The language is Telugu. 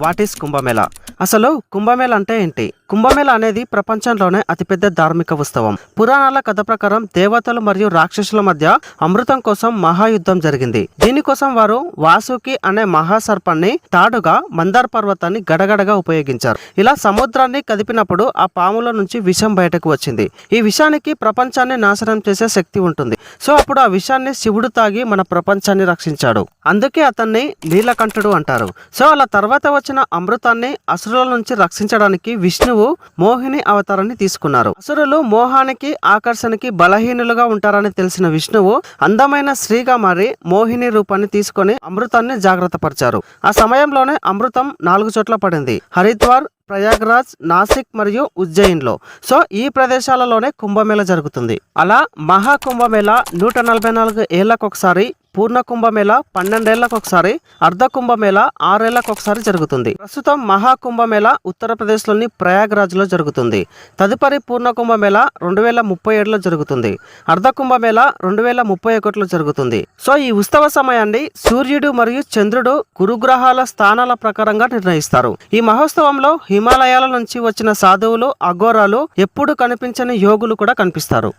What is Kumbh Mela? అసలు కుంభమేళ అంటే ఏంటి? కుంభమేళ అనేది ప్రపంచంలోనే అతిపెద్ద ధార్మిక ఉత్సవం. పురాణాల కథ ప్రకారం దేవతలు మరియు రాక్షసుల మధ్య అమృతం కోసం మహాయుద్ధం జరిగింది. దీనికోసం వారు వాసుకి అనే మహాసర్పాన్ని తాడుగా మందార్ పర్వతాన్ని గడగడగా ఉపయోగించారు. ఇలా సముద్రాన్ని కదిపినప్పుడు ఆ పాముల నుంచి విషం బయటకు వచ్చింది. ఈ విషానికి ప్రపంచాన్ని నాశనం చేసే శక్తి ఉంటుంది. సో అప్పుడు ఆ విషాన్ని శివుడు తాగి మన ప్రపంచాన్ని రక్షించాడు. అందుకే అతన్ని నీలకంఠుడు అంటారు. సో అలా తర్వాత వచ్చిన అమృతాన్ని అసురుల నుంచి రక్షించడానికి విష్ణువు మోహిని అవతారాన్ని తీసుకున్నారు. అసురులు మోహానికి ఆకర్షణకి బలహీనులుగా ఉంటారని తెలిసిన విష్ణువు అందమైన స్త్రీగా మారి మోహిని రూపాన్ని తీసుకొని అమృతాన్ని జాగ్రత్త పరిచారు ఆ సమయంలోనే అమృతం నాలుగు చోట్ల పడింది. హరిద్వార్ ప్రయాగ్రాజ్ నాసిక్ మరియు ఉజ్జయిన్లో. సో ఈ ప్రదేశాలలోనే కుంభమేళ జరుగుతుంది. అలా మహా కుంభమేళ నూట నలభై నాలుగు ఏళ్ళకు ఒకసారి పూర్ణ కుంభమేళ పన్నెండేళ్ళకు ఒకసారి అర్ధ కుంభమేళ ఆరేళ్ళకు ఒకసారి జరుగుతుంది. ప్రస్తుతం మహా కుంభమేళ ఉత్తరప్రదేశ్లోని ప్రయాగ్రాజ్లో జరుగుతుంది. తదుపరి పూర్ణ కుంభమేళ రెండు వేల ముప్పై ఏడులో జరుగుతుంది. అర్ధ కుంభమేళ రెండు వేల ముప్పై ఒకటిలో జరుగుతుంది. సో ఈ ఉత్సవ సమయాన్ని సూర్యుడు మరియు చంద్రుడు గురుగ్రహాల స్థానాల ప్రకారంగా నిర్ణయిస్తారు. ఈ మహోత్సవంలో హిమాలయాల నుంచి వచ్చిన సాధువులు అఘోరాలు ఎప్పుడు కనిపించని యోగులు కూడా కనిపిస్తారు.